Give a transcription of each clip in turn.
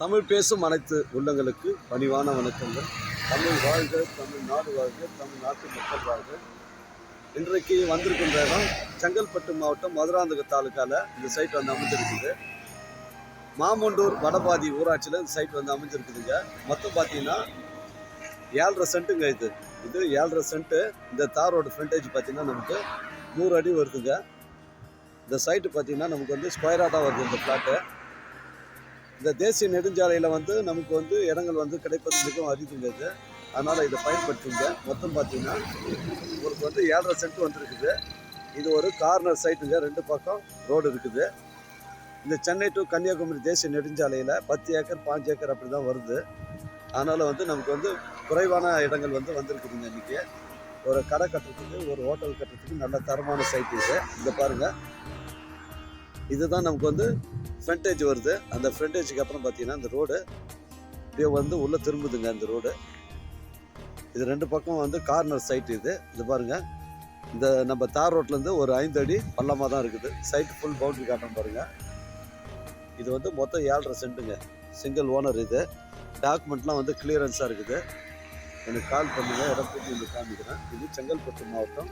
தமிழ் பேசும் அனைத்து உள்ளங்களுக்கு பணிவான வணக்கங்கள். தமிழ் வாழ்க தமிழ் நாடு வாழ்க தமிழ் நாட்டு மக்கள் வாழ்க. இன்றைக்கு வந்திருக்கின்ற இடம் செங்கல்பட்டு மாவட்டம் மதுராந்தக தாலுக்காவில் இந்த சைட் வந்து அமைஞ்சிருக்குது. மாமண்டூர் வடபாதி ஊராட்சியில் இந்த சைட் வந்து அமைஞ்சிருக்குதுங்க. மொத்தம் பார்த்தீங்கன்னா ஏழரை சென்ட்டுங்க இது. இது ஏழரை சென்ட்டு. இந்த தாரோட ஃப்ரண்டேஜ் பார்த்தீங்கன்னா நமக்கு நூறு அடி வருதுங்க. இந்த சைட்டு பார்த்தீங்கன்னா நமக்கு வந்து ஸ்கொயராக தான் வருது இந்த ஃப்ளாட்டு இந்த தேசிய நெடுஞ்சாலையில் வந்து நமக்கு வந்து இடங்கள் வந்து கிடைப்பது மிகவும் அரிதுங்க அதனால் இதை பயன்படுத்துங்க. மொத்தம் பார்த்தீங்கன்னா உங்களுக்கு வந்து ஏழரை சென்ட் வந்துருக்குது. இது ஒரு கார்னர் சைட்டுங்க ரெண்டு பக்கம் ரோடு இருக்குது. இந்த சென்னை டு கன்னியாகுமரி தேசிய நெடுஞ்சாலையில் பத்து ஏக்கர் பாஞ்சு ஏக்கர் அப்படி தான் வருது. அதனால் வந்து நமக்கு வந்து குறைவான இடங்கள் வந்து வந்திருக்குதுங்க இன்றைக்கி ஒரு கடை கட்டுறதுக்கு ஒரு ஹோட்டல் கட்டுறதுக்கு நல்ல தரமான சைட் இது. இதை பாருங்கள் இதுதான் நமக்கு வந்து ஃப்ரண்டேஜ் வருது. அந்த ஃப்ரண்டேஜுக்கு அப்புறம் பார்த்தீங்கன்னா அந்த ரோடு இப்படியே வந்து உள்ளே திரும்புதுங்க இந்த ரோடு இது ரெண்டு பக்கம் வந்து கார்னர் சைட் இது. இது பாருங்க. இந்த நம்ம தார் ரோட்லேருந்து ஒரு ஐந்து அடி பள்ளமாக தான் இருக்குது. சைட் ஃபுல் பவுண்டரி காட்டுறோம் பாருங்கள் இது வந்து மொத்தம் ஏழரை சென்ட்டுங்க. சிங்கிள் ஓனர் இது. டாக்குமெண்ட்லாம் வந்து கிளியரன்ஸாக இருக்குது. எனக்கு கால் பண்ணுங்கள் இடம் கூட்டி வந்து காமிக்கிறேன். இது செங்கல்பட்டு மாவட்டம்.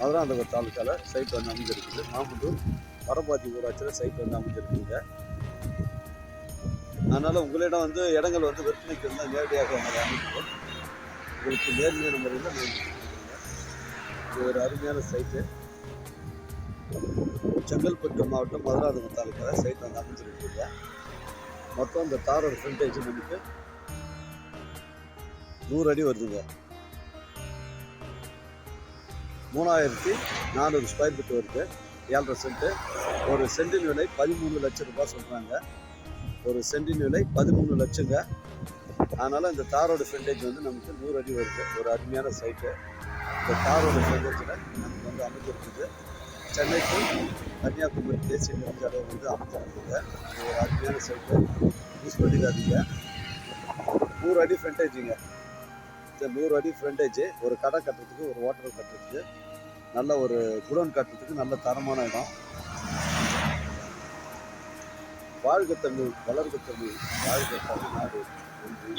மதுராந்தகம் தாலுக்காவில் சைட் வந்து அமைஞ்சிருக்குது. மாமண்டூர் வடபாதி ஊராட்சியில் சைட் வந்து அமைஞ்சிருக்குங்க. அதனால் உங்களிடம் வந்து இடங்கள் வந்து விற்பனைக்கு இருந்தால் நேரடியாக வந்து அமைக்கிறோம் உங்களுக்கு நேர்மையான முறையில் இது ஒரு அருமையான சைட்டு செங்கல்பட்டு மாவட்டம் மதுராந்தகம் தாலுக்காவில் சைட் வந்து அமைஞ்சிருக்குங்க. மொத்தம் இந்த தாரோட ஃப்ரண்டேஜ் நமக்கு நூறு அடி வருதுங்க. மூணாயிரத்தி நானூறு ஸ்கொயர் ஃபீட் வருது. ஏழரை சென்ட்டு. ஒரு சென்டின் விலை பதிமூணு லட்சம் ரூபாய் சொல்கிறாங்க ஒரு சென்டின் விலை பதிமூணு லட்சங்க. அதனால் இந்த தாரோட ஃப்ரண்டேஜ் வந்து நமக்கு நூறு அடி வருது. ஒரு அருமையான சைட்டு இந்த தாரோட ஃப்ரெண்டேஜில் நமக்கு வந்து அமைஞ்சிருக்குது. சென்னைக்கு கன்னியாகுமரி தேசிய நெடுஞ்சாலை வந்து அமைஞ்சிருக்குது இது ஒரு அருமையான சைட்டு யூஸ் பண்ணிக்காதீங்க. நூறு அடி ஃப்ரண்டேஜுங்க இந்த நூறு அடி ஃப்ரெண்டேஜ் ஒரு கடை கட்டுறதுக்கு ஒரு ஹோட்டல் கட்டுறதுக்கு நல்ல ஒரு குடோன் காட்டுறதுக்கு நல்ல தரமான இடம். வாழ்க தமிழ் வளர்க தமிழ் வாழ்க தமிழ்நாடு. நன்றி.